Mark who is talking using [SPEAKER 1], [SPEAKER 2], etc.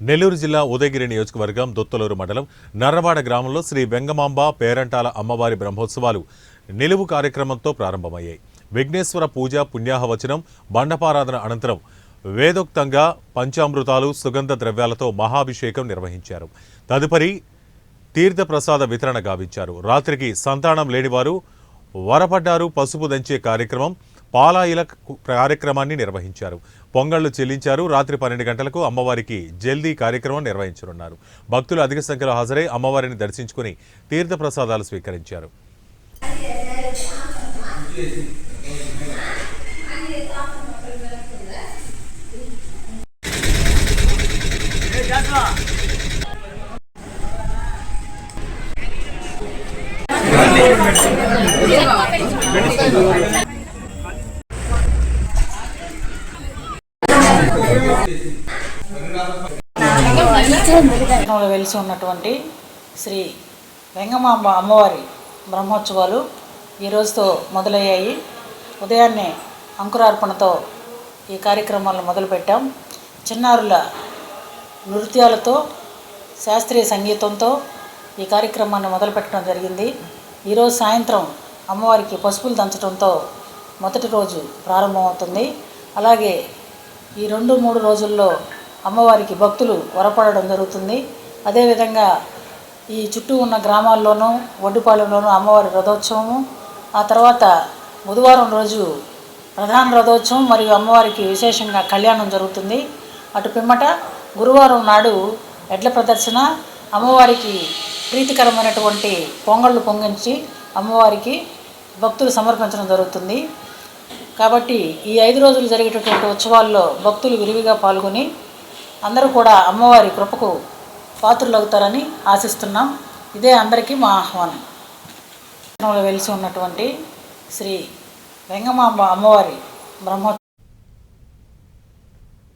[SPEAKER 1] నెల్లూరు జిల్లా ఉదయగిరి నియోజకవర్గం దొత్తలూరు మండలం నర్రవాడ గ్రామంలో శ్రీ వెంగమాంబ పేరంటాల అమ్మవారి బ్రహ్మోత్సవాలు నిలువు కార్యక్రమంతో ప్రారంభమయ్యాయి. విఘ్నేశ్వర పూజ పుణ్యాహవచనం బండపారాధన అనంతరం వేదోక్తంగా పంచామృతాలు సుగంధ ద్రవ్యాలతో మహాభిషేకం నిర్వహించారు. తదుపరి తీర్థప్రసాద వితరణ గావించారు. రాత్రికి సంతానం లేనివారు వరపడ్డారు పసుపు దంచే కార్యక్రమం పాలాయిల కార్యక్రమాన్ని నిర్వహించారు. పొంగళ్ళు చెల్లించారు. రాత్రి పన్నెండు గంటలకు అమ్మవారికి జల్దీ కార్యక్రమం నిర్వహించనున్నారు. భక్తులు అధిక సంఖ్యలో హాజరై అమ్మవారిని దర్శించుకుని తీర్థప్రసాదాలు స్వీకరించారు.
[SPEAKER 2] వెలిసి ఉన్నటువంటి శ్రీ వెంగమాంబ అమ్మవారి బ్రహ్మోత్సవాలు ఈ రోజుతో మొదలయ్యాయి. ఉదయాన్నే అంకురార్పణతో ఈ కార్యక్రమాలను మొదలుపెట్టాం. చిన్నారుల నృత్యాలతో శాస్త్రీయ సంగీతంతో ఈ కార్యక్రమాన్ని మొదలుపెట్టడం జరిగింది. ఈరోజు సాయంత్రం అమ్మవారికి పసుపులు దంచడంతో మొదటి రోజు ప్రారంభమవుతుంది. అలాగే ఈ రెండు మూడు రోజుల్లో అమ్మవారికి భక్తులు వరపడడం జరుగుతుంది. అదేవిధంగా ఈ చుట్టూ ఉన్న గ్రామాల్లోనూ ఒడ్డుపాలెంలోనూ అమ్మవారి రథోత్సవము ఆ తర్వాత బుధవారం రోజు ప్రధాన రథోత్సవం మరియు అమ్మవారికి విశేషంగా కళ్యాణం జరుగుతుంది. అటు పిమ్మట గురువారం నాడు ఎడ్ల ప్రదర్శన అమ్మవారికి ప్రీతికరమైనటువంటి పొంగళ్ళు పొంగించి అమ్మవారికి భక్తులు సమర్పించడం జరుగుతుంది. కాబట్టి ఈ ఐదు రోజులు జరిగేటటువంటి ఉత్సవాల్లో భక్తులు విరివిగా పాల్గొని అందరూ కూడా అమ్మవారి కృపకు పాత్రులవుతారని ఆశిస్తున్నాం. ఇదే అందరికీ మా ఆహ్వానం. వెలిసి ఉన్నటువంటి శ్రీ వెంగమాంబ అమ్మవారి బ్రహ్మోత్సవం